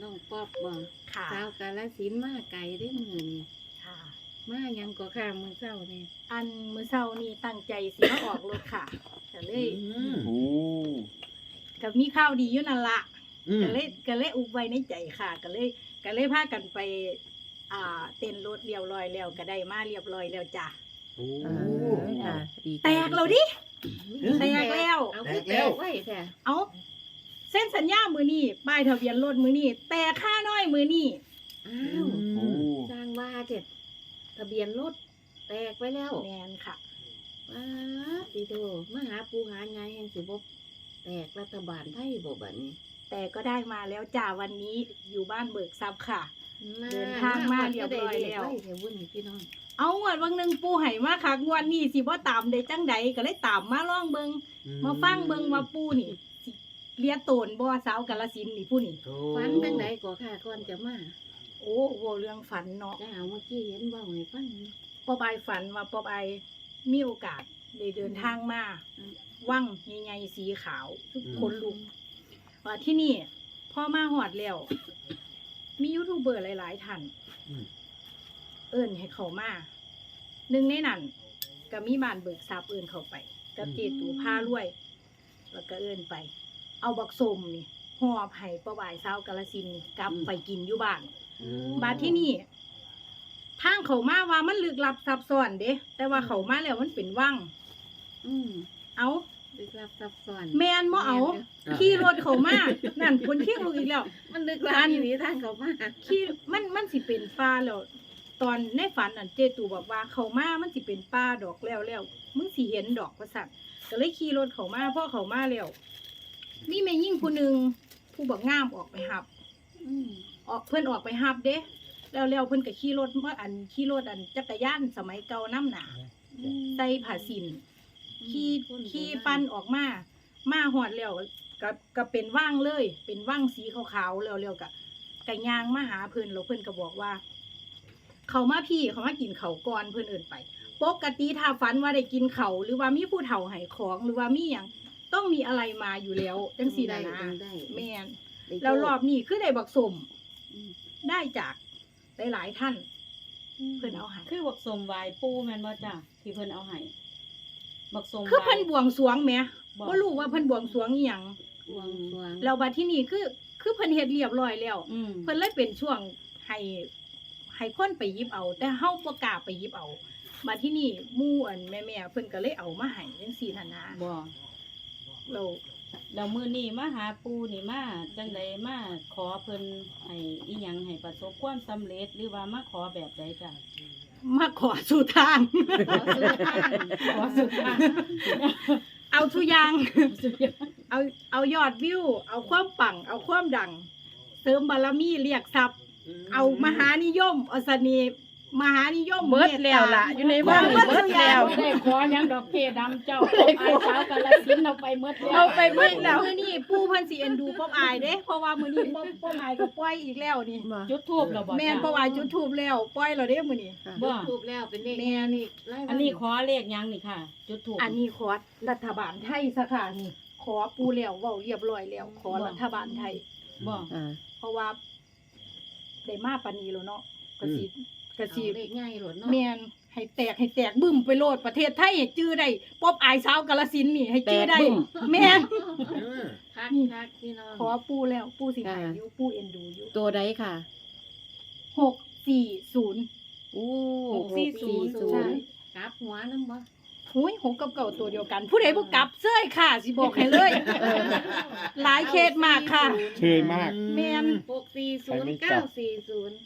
น้องป๊อบบ่ค่ะสาวกาลสินธุ์มาไกลได้อมื้อนี้ค่ะ มาหยังก็ข้ามมื้อเช้านี่อันมื้อเช้านี่ตั้งใจสิมาออกรถค่ะก็เลยโอ้ก็มีข้าวดีอยู่นั่นละอืมก็เลยก็เลยอุบไว้ในใจค่ะ ก็เลยก็เลยพากันไป อ่า เต้นรถเรียบร้อยแล้วก็ได้มาเรียบร้อยแล้วจ้ะโอ้อ่าค่ะดีใจแตกแล้วดิ แตกแล้ว เอาคือแตแตกแล้วกไว้แท้เอา เส้นสัญญามือนี่ป้ายทะเบียนรถมือนี่แต่ค่าน้อยมือนี่อ้าวโอ้สร้างว่าเจ็ดทะเบียนรถแตกไปแล้วแมนค่ะว้าดีโดมาหาปูหาไงแห่งสิบแตกรัฐบาลไทยบ่บัดนี้ แต่ก็ได้มาแล้วจ้าวันนี้อยู่บ้านเบิกทรัพย์ค่ะน่เดินทางมาเรียบร้อยแล้วได้เรียบร้อยแถววุ่นพี่น้องเอางวดวันหนึ่งปูไห่มาค่ะงวดนี้สิว่าตามได้จังใดก็เลยตามมาล่องเบิงมาฟังเบิงว่าปูนี่สิ เลียโตนบ่สาวกาลสินธุ์นี่ผู้นี่โอ้ฝันจังไดก็ค่ะก่อนจะมาโอ้โหเรื่องฝันเนาะจ้าเมื่อกี้เห็นเว้าให้ฟังอยู่ ปอบายฝันว่าปอบายมีโอกาสได้เดินทางมาอืม ว่างใหญ่ๆสีขาวทุกคนลุกว่าที่นี่พ่อมาหอดแล้ว มียูทูบเบอร์หลายๆท่านอืม เอิ้นให้เขามาหนึ่งในนั้นก็มีบ้านเบิกทรัพย์เอิ้นเขาไป กับเจตูผ้ารวย แล้วก็เอิ้นไป เอาบักสมนี่ห่อไผ่ประวายเศร้ากาลสินธุ์นี่กลับไปกินอยู่บ้านอืมบาดที่นี่ทางเขามาว่ามันลึกลับซับซ้อนเด้แต่ว่าเขามาแล้วมันเป็นว่างอืมเอาลึกลับซับซ้อน แมนบ่เอาขี่รถเขามานั่นคนขี่รถอีกแล้ว มันลึกลับอีหลีทางเขามาขี่มันมันสิเป็นป่าแล้วตอนในฝันอันเจตูบอกว่าเขามามันสิเป็นป่าดอกแล้วแล้วมึงสิเห็นดอกประสัตก็เลยขี่รถเขามาพ่อเขามาแล้ว มีแม่ยิ่งผู้หนึ่งผู้บักงามออกไปหับอืมออกเพื่อนออกไปหับเด้แล้วแล้วเพื่อนก็ขี่รถมาอันขี่รถอันจักรยานสมัยเก่าน้ำหนาใส่ผ้าสินขี่ขี่ปั้นออกมามาหอดแล้วก็ก็เป็นว่างเลย เป็นว่างสีขาวๆแล้วแล้วก็กะยางมาหาเพื่อนแล้วเพื่อนก็บอกว่า เขามาพี่เขามากินเขาวก่อนเพื่อนเอื่นไปปกติถ้าฝันว่าได้กินเขาวหรือว่ามีผู้เฒ่าให้ของหรือว่ามีอย่าง ต้องมีอะไรมาอยู่แล้วจังสีนะนะได้แม่นได้แล้วรอบนี้คือได้บักสมอืมได้จากหลายๆท่าน เพิ่นเอาให้คือบักสมไหวายปูแม่นบ่จ้ะที่เพิ่นเอาให้บักสมคือไหวาเพิ่ยนบวงสรวงแหมบ่บ่รู้ว่าเพิ่นบวงสรวงอีหยังวงสรวงแล้วบัดที่นี่คือคือเพิ่นเฮ็ดเรียบร้อยแล้วอืมเพิ่นเลยเป็นช่วงให้ให้คนไปหยิบเอา แต่เฮาบ่กล้าไปหยิบเอาบัดที่นี่หมู่อันแม่ๆเพิ่นก็เลยเอามาให้จังซี่นั่นนะบ่ แล้วแล้วมื้อนี้มาหาปูนี่มาจังไดมาขอเพิ่นให้อีหยังให้ประสบความสำเร็จหรือว่ามาขอแบบใดจ้ะมาขอสู่ทาง ขอซื้อทางขอสุดท้ายเอาทุกอย่างเอาเอายอดวิว เอาความปัง เอาความดัง เสริมบารมีเรียกทรัพย์ เอามหานิยมเอาเสน่ห์ มหานิยมเบิดแล้วล่ะ อยู่ในบ้านเบิดเบิดแล้ว ได้ขอหยังดอกเกดำเจ้าไอ้สาวกาลสินธุ์เอาไปหมดแล้วเอาไปเบิดแล้ว มื้อนี้ปู่เพิ่นสิเอ็นดูป๊อบอายเด้เพราะว่ามื้อนี้ป๊อบป๊อบอายก็ปล่อยอีกแล้วนี่บ่จุดทูบแล้วบ่แม่นป๊อบอายจุดทูบแล้วปล่อยแล้วเด้มื้อนี้ค่ะบ่ถูกแล้วเป็นเลขแม่นนี่ไล่มาอันนี้ขอเลขหยังนี่ค่ะ จุดทูบอันนี้ขอรัฐบาลไทยซะค่ะนี่ ขอปู่แล้วเว้าเรียบร้อยแล้วขอรัฐบาลไทยบ่อ่าเพราะว่าได้มาปานนี้แล้วเนาะก็สิ ก็เอาสิเลขง่ายโหลดเนาะแมนให้แตกให้แตกบึ้มไปโลดประเทศไทยให้จื้อได้ป๊อบอายสาวกาลสินธุ์นี่ให้จื้อได้แตกบึ้ม แมนเออคักคักพี่น้องขอปูแล้วปูสิหายอ่าอยู่ปูเอ็นดูอยู่ตัวใดค่ะหกสี่ศูนย์โอ้หกสี่ศูนย์ศูใช่นย์กลับหัวน้ำบ่หุยหกกับเก่าตัวเดียวกัน ผู้ใดบ่กลับเสื้อยค่ะ สิบอกให้เลยเออหลายเคสมากค่ะ เชยมาก แมนหกสี่ศูนใครไม่ย์กลัเก้าบสี่ศูนย์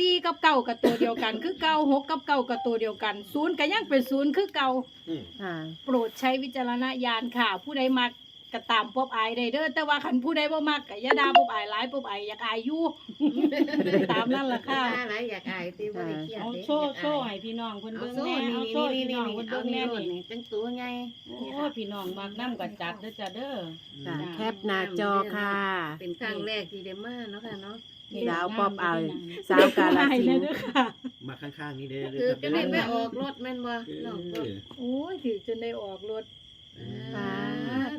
สี่กับเก่ากับตัวเดียวกัน คือเก่าหกกับเก่ากับตัวเดียวกันศูนย์ก็ยังเป็นศูนย์คือเก่าอืมค่ะ โปรดใช้วิจารณญาณค่ะ ผู้ใดมักก็ตามป๊อบอายได้เด้อแต่ว่าคันผู้ใดบ่มักก็อย่าด่าป๊อบอายหลายป๊อบอายอยากอายอยู่ ตามนั่นล่ะค่ะอะไรอยากอายตีบ่ได้เครียดเอาด้โชว์โชว์ให้พี่น้องเพิ่นเอาเบิ่งโซ่แน่นี่เอาโชว์นี่ให้พี่นี่น้องนี่เพิ่นเอาเบิ่งนี่แน่โหลดนี่นี่จังตัวไงโอ้ยพี่น้องมักน้ำกับจัดเด้อจ้ะเด้อ ค่ะจ้ะแคปหน้าจอค่ะ เป็นครั้งแรกที่ได้มาเนาะค่ะเนาะ สาวป๊อบอายสาวกาลสินเด้ธุ์อค่ะ มาข้างๆนี่เด้อคือก็ได้ไปเด้ออกรถแม่นบ่เอน้องอก็โอ้ยถือจนได้ออกรถสา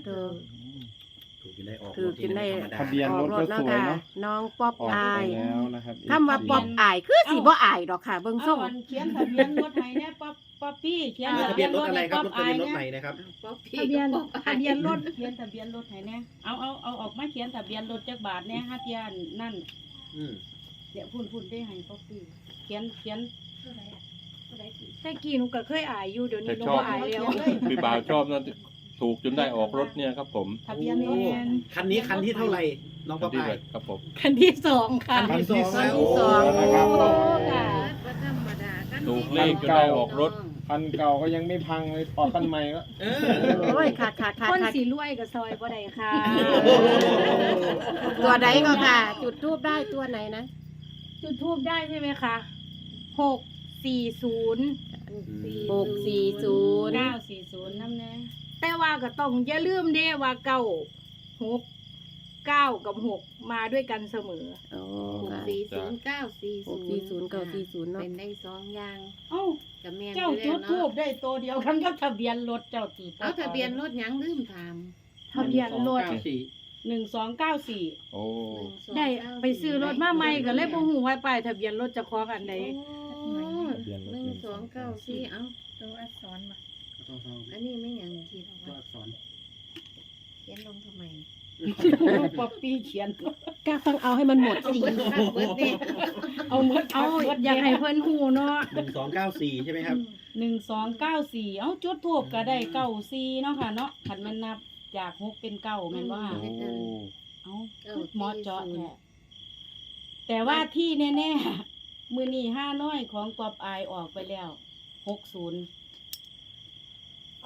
ธุ ถูกจนได้ออกถูกจนได้รถธรรมดาทะเบียนออกรถเนาะค่ะน้องป๊อปออกอายไปแล้วนะครับ คำว่าป๊อปอายคือสิบ่อายดอกค่ะ เบิ่งเอาส่งอันเขียนทะเบียนรถให้แน่ป๊อปป๊อปปี้เขียนอ่าทะเบียนรถอะไรครับรถทะเบียนรถไหนให้นะครับป๊อปปี้ทะเบียนก็ป๊อปทะเบียนรถเขียนทะเบียนรถให้แน่เอาเอาเอาออกมาเขียนทะเบียนรถจักบาทแน่ห้าเทียนนั่น อืมเดี๋ยวพูนพูนได้ให้ป๊อปปี้เขียนเขียนแต่กี้หนูก็เคยอายอยู่เดี๋ยวนี้หนูแต่ชอบบ่อายแล้วพี่บ่าวชอบนะถูกจนได้ออกรถเนี่ยครับผมทะเบียนรโอ้ถคันนี้คันที่เท่าไหร่น้องคัป๊อนปที่อาเลยยครับผม คันที่สองค่ะคันที่สอง คันแล้วที่สองนะครับโอ้ค่ะก็ธรรมดาคันถูกที่เลขจนได้ออกรถ คันเก่าก็ยังไม่พังเลยออกคันใหม่ก็เออโอ้ยค่ะค่ะค่ะคนค่ะสีรวยกับซอยบ่ได้ค่ะตัวใดก็ค่ะ จุดทูบได้ตัวไหนนะจุดทูบได้ใช่ไหมคะหกสี่ศูนย์หกสี่ศูนย์เก้าสี่ศูนย์น้ำแน่แต่ว่าก็ต้องอย่าลืมเด้ว่าเก้าหก เก้ากับหกมาด้วยกันเสมอโอ้หกค่ะสี่ศูนย์เก้าสี่หศูกนย์สี่ศูนย์เก้าสี่ศูนย์เนาะเป็นได้สองอย่างเอ้ากับแม่นเจ้าอยู่จุแล้วดทูบเนาะได้ตัวเดียวกันกับทะเบียนรถเจ้าตีเอาทะเบียนรถหยังลืมถามทะเบียนรถหนึ่งสองเก้าสี่โอ้ได้ไปซื้อรถมาใหม่ก็เลยบ่ฮู้ว่าป้ายทะเบียนรถเจะคล้าของอันใด โอ้ทะเบียนรถหนึ่งสองเก้าสี่เอ้าตัวอักษรมาอันนี้ไม่หยังคิดว่าเขียนลงทำไม ป๊อปปี้เขียน ก็ต้องเอาให้มันหมดเอาสิเบิดคักเบิดเนี่ยเอาเมื่อเอาเอาอยากให้เพิ่นฮู้เนาะหนึ่งสองเก้าสี่ใช่ไหมครับ หนึ่งสองเก้าสี่เอาจุดทูบก็ได้เก้าสี่เนาะค่ะเนาะขันมันนับจากหกเป็นเก้าแม่นว่า โอ้เอาเก้าหมอเจาะสี่ศูนแท้ย์แต่ว่าที่แน่ๆ มือนี่ห้าน้อยของปอบอายออกไปแล้วหกศูนย์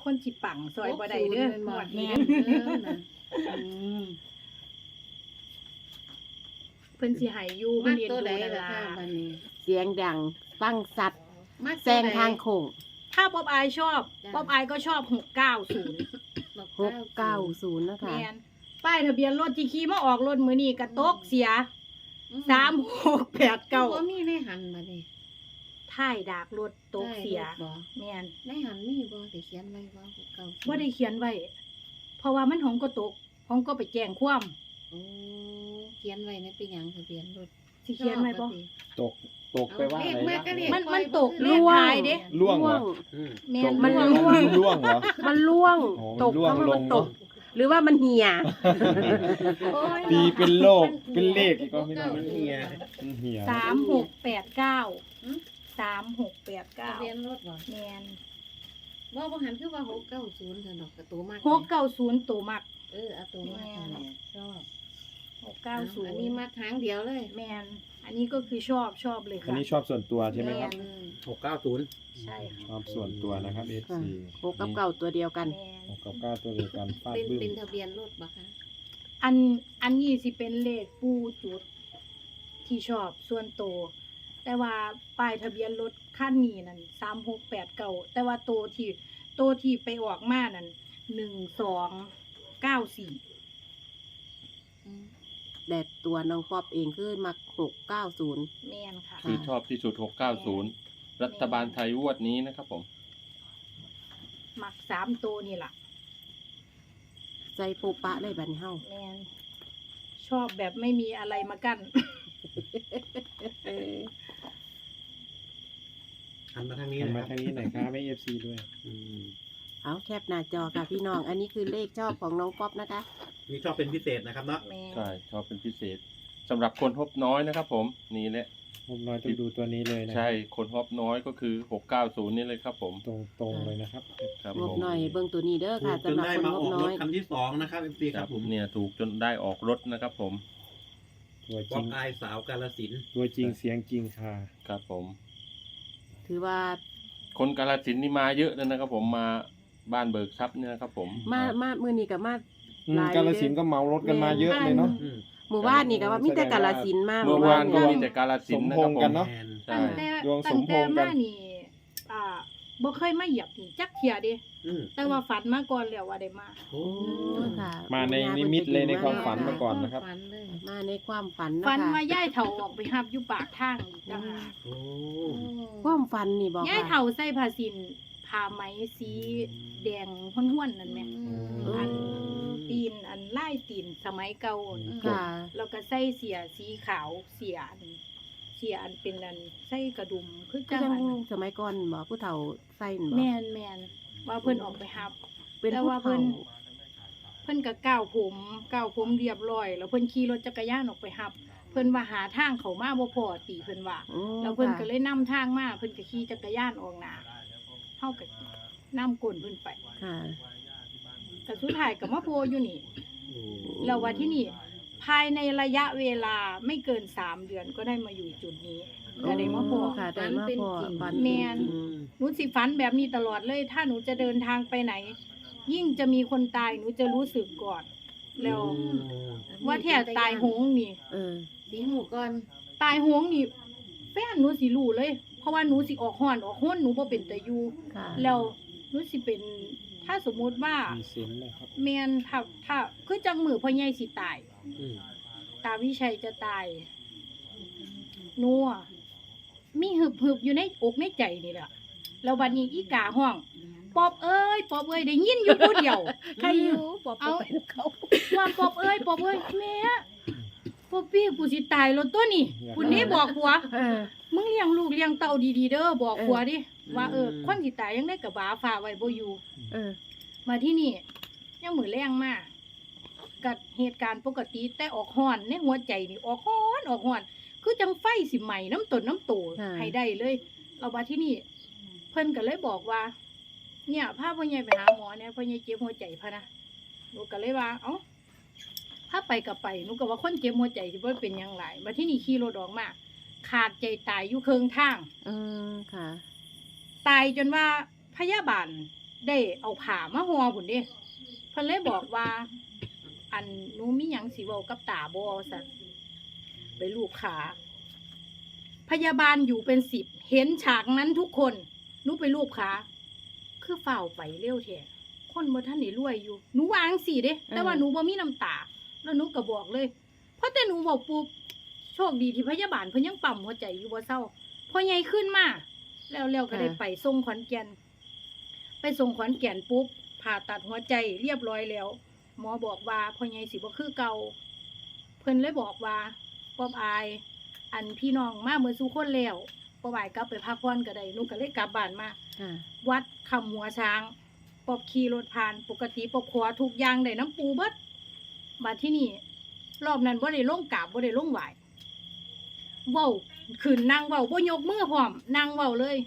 คนสิปังซอยบ่ได้เด้อหมหมดดแม่นี้นเด้อนะ เพิ่นสิให้อยู่มัเพิ่นเรียนกตัวดูใดดาล่ะราค่ะบัดนี้ เสียงดังฟังสัตว์มักแซงทางโค้งถ้าป๊อบอายชอบป๊อบอายก็ชอบ690หกเก้าศูนย์นะคะ แม่นป้ายทะเบียนรถที่ขี่มาออกรถมื้อนี้ก็ตกเสียสามบ่3689มีในหันบัดนี้ท้ายดากรถตกเสียได้รถบ่แม่นในหันมีบ่ได้เขียนไว้บ่หกเก้าบ่ได้เขียนไว้เพ ราะว่ามันของก็ตกของก็ไปแจ้งความโอ้เขียนไว้ในเป็นหยังทะเบียนรถสิเขียนไว้บ่ ตกตกไปว่าเลอะขไรมานะก็เลขมันปล่อยมันตกบ่เลขท้ายเด้ล่วงเหรออืมแม่ตนกมันไปล่วว่างล่วงเหรอ มันล่วงโอ้ตกล่วงเพราะว่ามันลงตเนอะกหรือว่ามันเหี่ยโอ้ยตีเป็นโลกเป็นเลขอีกก็ไม่ได้มันเฮียมันเหี่ยวสามหกแปดเก้าสามหกแปดทะเก้าเบียนรถบ่แมน บ่บ่หันคือว่าหกเก้าศูนย์เถอะดอกกระตูมากหกเก้าศูนย์ตัวมักเออเอาตัวมากนั่นแหละชอบหกเก้าศูนอันย์นี้มาทางเดียวเลยแมนอันนี้ก็คือชอบชอบเลยอันค่ะนี้ชอบส่วนตัวใช่ไหมครับเลยหกเก้าศูนย์ใช่ค่ะชอบส่วนตัวนะครับค่ะ FC หกกับเก้าตัวเดียวกันแมนหกกับเก้าตัวเดียวกันฟาดเป็นบึ้มเป็นทะเบียนรถบ่คะอันอันนี้สิเป็นเลขปูจุดที่ชอบส่วนตัวแต่ว่าป้ายทะเบียนรถ คันนี้นั่นสามหกแปดเก้าแต่ว่าตัวที่ตัวที่ไปออกมานั่นหนึ่งสองเก้าสี่อืมแต่ตัวน้องป๊อปเองคือมักหกเก้าศูนย์ แมนค่ะ ที่ชอบที่สุด 690 รัฐบาลไทยงวดนี้นะครับผม มักสามตัวนี่ล่ะใจโปะปะเลยบัดนเฮาแมนชอบแบบไม่มีอะไรมากั้น เออ หันมาทางนี้หันนะมาครับทางนี้หน่อยครับให้ FC ด้วยอืมเอาแคปหน้าจอค่ะพี่น้อง อันนี้คือเลขชอบของน้องป๊อปนะคะ นี่ชอบเป็นพิเศษนะครับเนาะแมนใช่ชอบเป็นพิเศษสำหรับคนฮบน้อยนะครับ ผมนี่แหละผมน้อยต้องดูตัวนี้เลยนะใช่คนฮบน้อยก็คือ 690 นี่เลยครับผมตรงตรงๆเลยนะครับ ครับงผบมหน่อยเบิ่งตัวนี้เด้อถูค่ะกจสำนหรับได้คนมางบออกน้รอถยคันที่สองนะครับเอฟซีคครัรับบผมเนี่ยถูกจนได้ออกรถนะครับ ผมตัวจป๊ริองปอายสาวกาลสินธุ์ตัวจริงเสียงจริงค่ะ ครับผม ถือว่าคนกาลสินธุ์นี่มาเยอะเลยนะครับ ผมมาบ้านเบิกทรัพย์เนี่ยนะครับ ผม มามามือนี้กับมา อืมหลาย กาลสินธุ์ก็เหมารถกันมาเยอะเลยเนาะ อืมหมู่บ้านนี่กับว่ามีแต่กาลสินธุ์มาเมื่อวานก็เยมีแต่กาลสินธุ์นะครับสมพงษ์ผกันม เนาะแมนใช่ตั้งแต่ดวงสตั้งมพแต่งษ์กัน มานี่อ่า บ่เคยมาเหยียบนี่จักเทียเด้อืมแต่ว่าฝันมาก่อนแล้วว่าได้มา โอ้โอ้ค่ะมาในนิมิตเลยในความฝันมาก่อนนะครับ ฝันเลยมาในความฝันนะฝันคะว่าย่ายเฒ่าออกไปหับอยู่ปากทางอีกต่างหากโอ้ความฝันนี่บอกย่ายว่าเฒ่าใส่ผ้าสินผ้าไหมสีแดงห้วนๆนั่นแหมอืมอืมตีนอันไล่ตีนสมัยเก่าค่ะ แล้วก็ใส่เสียสีขาวเสียอัน เสียอันเป็นอันใส่กระดุมคือก็จังยังอันสมัยก่อนบ่ผู้เฒ่าใส่บ่แม่นแม่นว่าเพิ่นออกไปหับ เป็นแต่ผู้ว่าเพิ่เฒ่าน เพิ่นก็ก้าวผมก้าวผมเรียบร้อย แล้วเพิ่นขี่รถจักรยานออกไปหับ เพิ่นว่าหาทางเขามาบ่พอตีเพิ่นว่า อืมแล้วเพิ่นค่ะก็เลยนำทางมาเพิ่นก็ขี่จักรยานออกหน้าเฮาก็นำกลนเพิ่นไปค่ะ ก็สุดท้ายก็มาโพอยู่นี่อืมแล้วว่าที่นี่ ภายในระยะเวลาไม่เกินสามเดือนก็ได้มาอยู่จุดนี้ก็ได้มาพอค่ะได้มาพอฝันแม่นจริงหนูสิฝันแบบนี้ตลอดเลย ถ้าหนูจะเดินทางไปไหน ยิ่งจะมีคนตายหนูจะรู้สึกก่อนแล้วอืมว่าแท้ตายโหงนี่เออสีหูก่อนตายโหงนี่แฟนหนูสิรู้เลย เพราะว่าหนูสิออกห้อนออกห้นหนูบ่เป็นตะยูค่ะแล้วหนูสิเป็น ถ้าสมมุติว่ามีเซนส์นะครับแมนถ้าถ้าคือจังมือพ่อใหญ่สิตาย อืมตาวิชัยจะตายนัวมีหึบหึบๆอยู่ในอกในใจนี่แหละแล้ววันนี้อีกาห้องปอบเอ้ยปอบเอ้ยได้ยินอยู่ผู้เดียว ใครอยู่บอกเอาไปเขาว่าปอบเอ้ยปอบเอ้ยแม่ปอบพี่กูสิตายแล้วตัวนี่คุณนี่บอกผัวเออ มึงเลี้ยงลูกเลี้ยงเต้าดีๆเด้อบอกผัวดิว่าเอออืมคนสิตายยังได้กับบาฝ่าไว้บ่อยู่ เออ มาที่นี่ยังมือแรงมากกับเหตุการณ์ปกติแต่ออกห้อนในหัวใจนี่ออกห้อนออกห้อน คือจังไฟสิใหม่น้ำตนน้ำโตค่ะให้ได้เลย เรามาที่นี่ เพิ่นก็เลยบอกว่า เนี่ยพาพ่อใหญ่ไปหาหมอเนี่ยพ่อใหญ่เจ็บหัวใจพะนะหนูก็เลยว่า เอ้าถ้าไปกับไปหนูก็ว่าคนเจ็บหัวใจสิบ่เป็นหยังไงมาที่นี่ขี่รถออกมาขาดใจตายอยู่เคิงทางเออค่ะ ตายจนว่าพยาบาล ได้เอาผ่ามาห่อผุนเด้เพิ่นเลยบอกว่า อันหนูมีหยังสิเว้ากับตาบ่สั่นไปลูกขาพยาบาลอยู่เป็นสิบเห็นฉากนั้นทุกคนหนูไปลูกขาคือเฝ้าวไปเร็วแท้คนบ่ทันได้รวยอยู่หนูวาจั่งสิเด้ แต่ว่าหนูบ่มีน้ำตา แล้วหนูก็บอกเลย เพราะแต่หนูบอกปุ๊บโชคดีที่พยาบาลเพิ่นยังปั๊มหัวใจอยู่บ่เศร้าพอใหญ่ขึ้นมาแล้วแล้วก็ได้ค่ะไปส่งขอนแก่นไป ส่งขอนแก่นปุ๊บผ่าตัดหัวใจเรียบร้อยแล้ว หมอบอกว่าพ่อใหญ่สิบ่คือเก่าเพิ่นเลยบอกว่าป๊อบอาย อันพี่น้องมาเมื่อสู่คนแล้วป๊อบอายกลับไปพักผ่อนก็ได้หนูก็เลยกลับบ้านมาค่ะวัดคำหัวช้างปอบขี่รถผ่านปกติปอบขวาทุกอย่างได้น้ำปูเบิดมาที่นี่ รอบนั้นบ่ได้ลงกราบบ่ได้ลงไหวเว้าขืนนั่งเว้าบ่ยกมือพร้อมนั่งเว้าเลย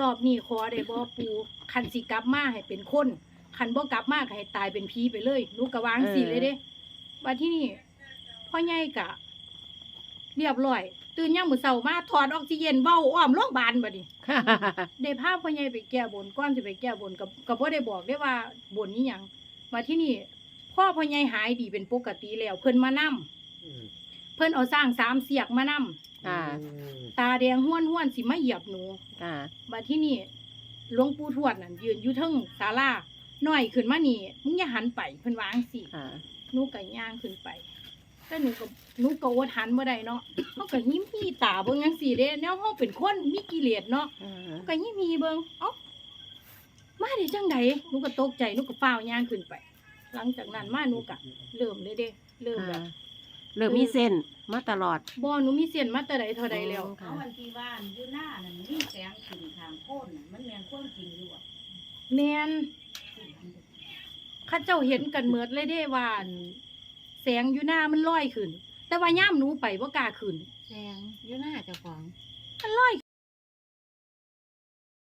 รอบนี้ขอได้บ่ปูคันสิกลับมาให้เป็นคนคันบ่กลับมาก็ให้ตายเป็นผีไปเลยหนูก็วางสิเลยเด้ว่าที่นี่พ่อใหญ่กะ เรียบร้อย ตื่นยามมื้อเช้ามาถอดออกซิเจนเว้าอ้อมโรงพยาบาลบัดนี้ค่ะได้พาพ่อใหญ่ไปแก้บนก่อนสิไปแก้บนกับกับบ่ได้บอกได้ว่าบนนี้หยังมาที่นี่พ่อพ่อใหญ่หายดีเป็นปกติแล้วเพิ่นมานํอืม เพิ่นเอาสร้างสามเสียกมานํค่ะอืมตาแดงห้วนห้วนๆสิมาเหยียบหนูค่ะมาที่นี่หลวงปู่ทวดนั่นยืนอยู่เทิงศาลาน้อยขึ้นมานี่มึงอย่าหันไปเพิ่นวาจั่งสิค่ะหนูก็ย่างขึ้นไป แต่หนูก็หนูก็อดหันบ่ได้เนาะเฮาก็ยิ้มฮีตาเบิ่งจังซี่เด้แนวเฮาเป็นคนมีกิเลสเนาะอ่า ก็ยี่มีเบิงเอ้ามาได้จังไดหนูก็ตกใจหนูก็ฟ้าวย่างขึ้นไป หลังจากนั้นมาหนูก็เริ่มเลยเด้ เริ่มแบค่ะบ เริ่มมีเส้นมาตลอด บ่หนูมีเสียนมาแต่ใดเท่าใดแล้ว อ๋อเอาวันที่ว่านอยู่หน้านั่นมีแสงขึ้นทางโพ้นน่ะมันแม่นความจริงอยู่อะแม่นเข้าเจ้าเห็นกันเมิดเลยเด้ว่าอั่นแสงอยู่หน้ามันลอยขึ้น แต่ว่าย่ามหนูไปบ่กล้าขึ้น แสงอยู่หน้าเจ้าของมันลอย